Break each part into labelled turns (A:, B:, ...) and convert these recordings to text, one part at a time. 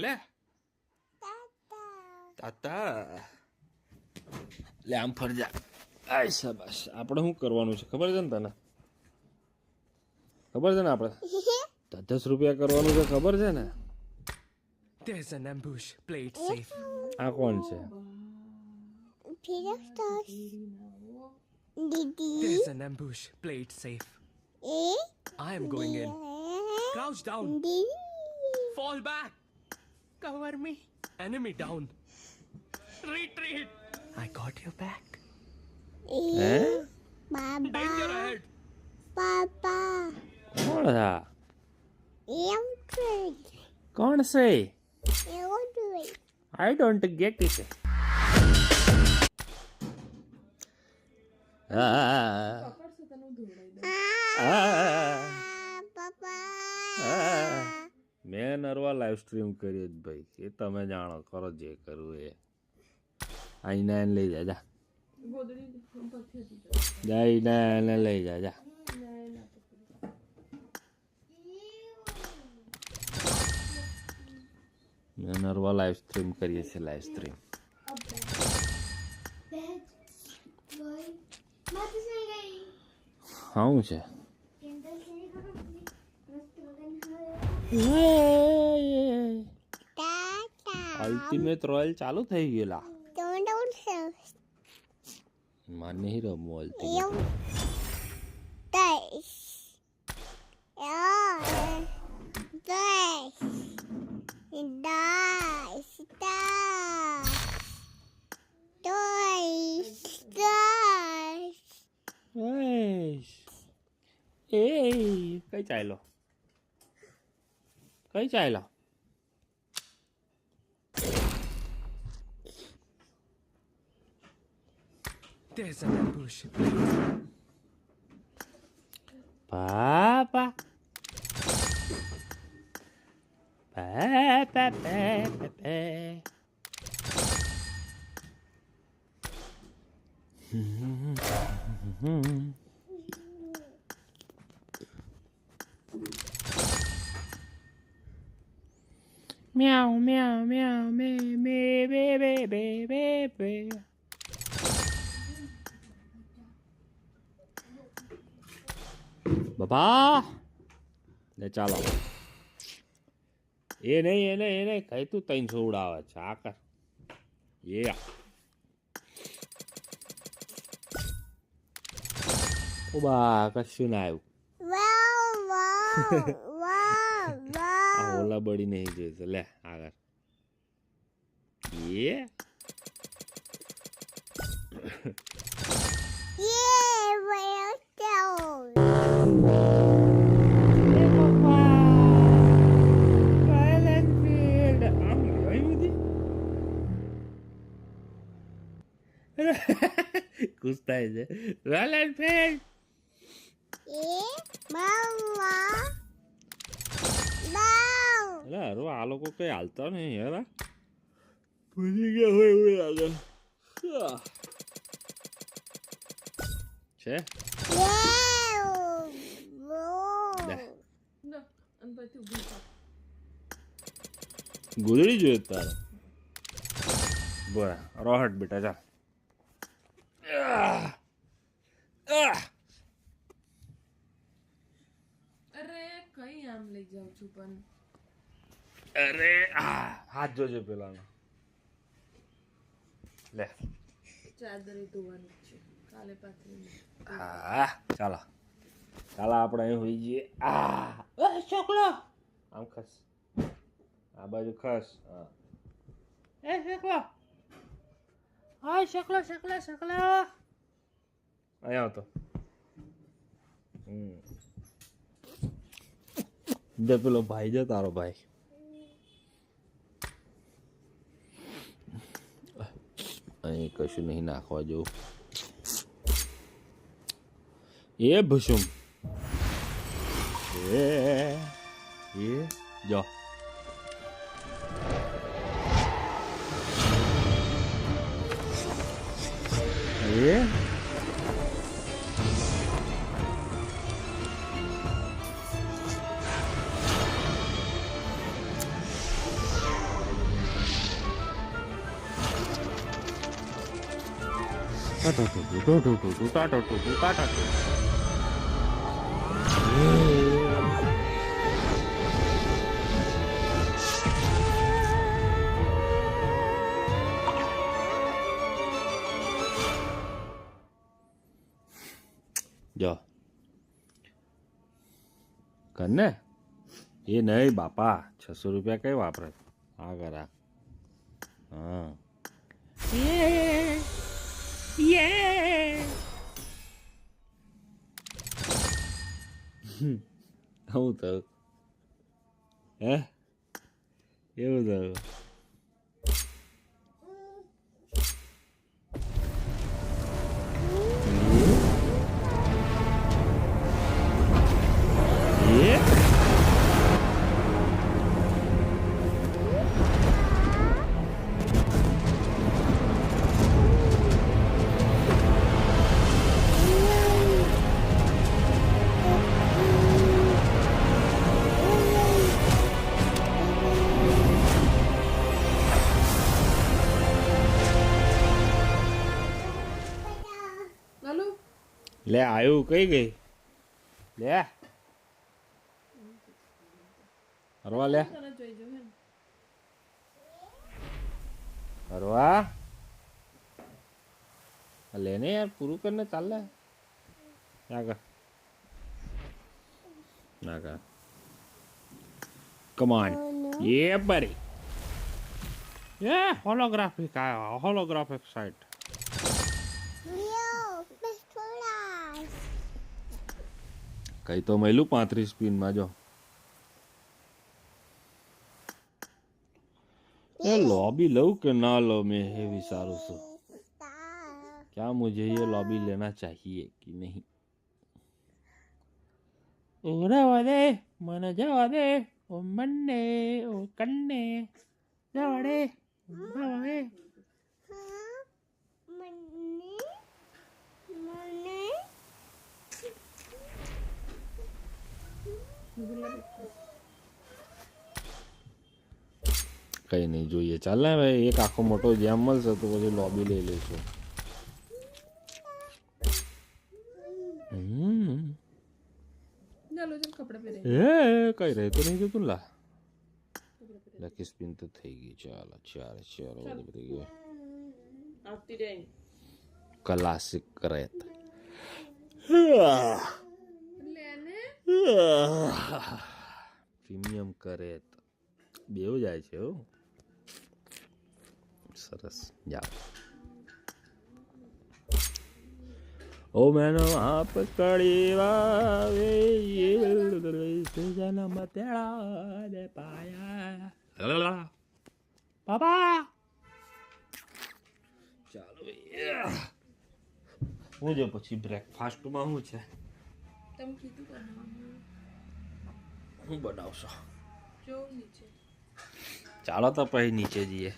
A: લે તાતા લે આમ ફરજા આય શાબાશ આપણે શું કરવાનું છે ખબર છે ને તને ખબર છે ને આપણે દસ દસ રૂપિયા કરવાનું છે ખબર છે ને
B: There's an ambush. Play it safe.
A: આ કોણ છે
C: Pirostos. Didi.
B: There's an ambush. Play it safe.
C: Eh?
B: I am going in. Crouch down.
C: Didi.
B: Fall back. Cover me. Enemy down. Retreat. I got your back. Eh?
C: eh?
A: Baba. Baba. What
C: is that?
A: Entry. Gonna
C: say. Entry.
A: I don't get it.
C: Ah.
A: નરવા live stream કરીએ જ ભાઈ. એ તમે જાણો કરો જે કરવું એ. આઈને એને લઈ જાજા જા. જઈને લઈ જાજા જા. નરવા લાઈવ સ્ટ્રીમ કરીએ છીએ લાઈવ સ્ટ્રીમ હા છે. અલ્ટિમેટ રોયલ ચાલુ થઈ ગયેલા
C: Don't don't say.
A: મારે નહીં રમવું ultimate
C: Eu. Dez. É. Dez. Dez. Dez. Dois. Dez.
A: એ કઈ ચાલ્યો કઈ ચાલ્યો
B: There's all that
A: bullshit. Papa. Ba, ba, ba, ba, ba. meow, meow, meow, me, me, me, me, me, me, me. બાબા ને ચાલો એ નહીં એને એને કઈ તું ત્રણસો ઉડાવે છે આ કર એ ઓ બા કશું ના આવ્યું. ઓલા બળી નહીં જોઈશે લે આગળ એ ખુશ થાય છે Royal Enfield
C: Yeah, mama. Wow.
A: એટલે હરો આ લોકો કઈ હાલતા નહીં યાર આ. ભૂલી ગયા હોય એવું લાગે આહ. છે
C: Yeah.
A: લે.
C: Wow.
A: ગોદડી જોઈએ તારે બોરા રોહટ બેટા જા આહ. આહ.
D: અરે કઈ આમ લઈ જાઉં છું પણ?
A: અરે આ હાથ જોજે પેલાનો. લે.
D: ચાદરે ધોવાની છે. કાલે પાથરી
A: હા ચાલો. ચાલો આપણે અહીં હોઈ જઈએ. આ એ છોકલો આમ ખસ. આ બાજુ ખસ હા. એ શકલો. હાય છોકલો શકલો શકલો. અહીંયા આવતો હમ જે પેલો ભાઈ છે તારો ભાઈ અહીં કશું નહીં નાખવા જેવું એ ભૂસુમ એ એ જો એ જો કર ને એ નહીં બાપા છસો રૂપિયા કઈ વાપરે આ Yeah. Hold though? Eh? Yeah,
D: though.
A: લે આવ્યું કઈ ગઈ? લે. હરવા લે. હરવા. લે ને યાર પૂરું કરીને ચાલે આગળ આગળ કમાન એ બરી એ હોલોગ્રાફિક આ
C: હોલોગ્રાફિક સાઇટ
A: કઈ તો મળ્યું પાંત્રીસ પિનમાં જો એ लॉबी लऊं कि ना लो मैं ये विचारू છું
C: Star.
A: क्या मुझे ये लॉबी लेना चाहिए कि नहीं ઓ રવા દે મને જવા દે ઓ મને ઓ કન્ને કઈ નહીં જોઈએ. ચાલ ને ભાઈ એક આખો મોટો જેમ મળશે તો પછી લોબી લઈ લઈશું. કઈ રહે તો નહીં જતું? લા. લકી સ્પિન તો થઈ ગઈ. ચાલો ચાલો. ચાલો બધું ગયું. ક્લાસિક રેત
D: ને
A: પ્રીમિયમ કરે બેવ જાય છે હો. સરસ. જાઓ. ઓ મેનો આપ કડી વાવે જન્મ તેડા દે પાયા. પાપા ચાલો હું જો પછી બ્રેકફાસ્ટમાં શું છે?
D: તમે કીધું બનાવવાનું
A: હું બનાવશો?
D: જો નીચે.
A: ચાલો તો પછી નીચે જઈએ.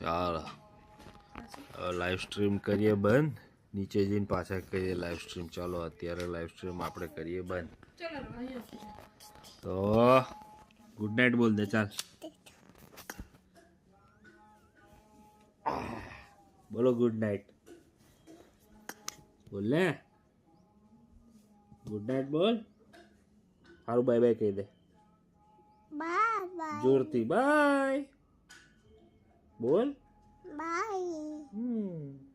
A: ચાલો. લાઈવ સ્ટ્રીમ કરીએ બંધ. નીચે જઈને પાછા કરીએ લાઈવ સ્ટ્રીમ ચાલો અત્યારે લાઈવ સ્ટ્રીમ આપણે કરીએ બંધ. તો ગુડ નાઇટ બોલ દે ચાલ. બોલો ગુડ નાઇટ बोल गुड नाइट बोल। हारू बाय बाय कह
C: दे। ज़ोर
A: थी बाय बोल।
C: बाय
A: हम्म।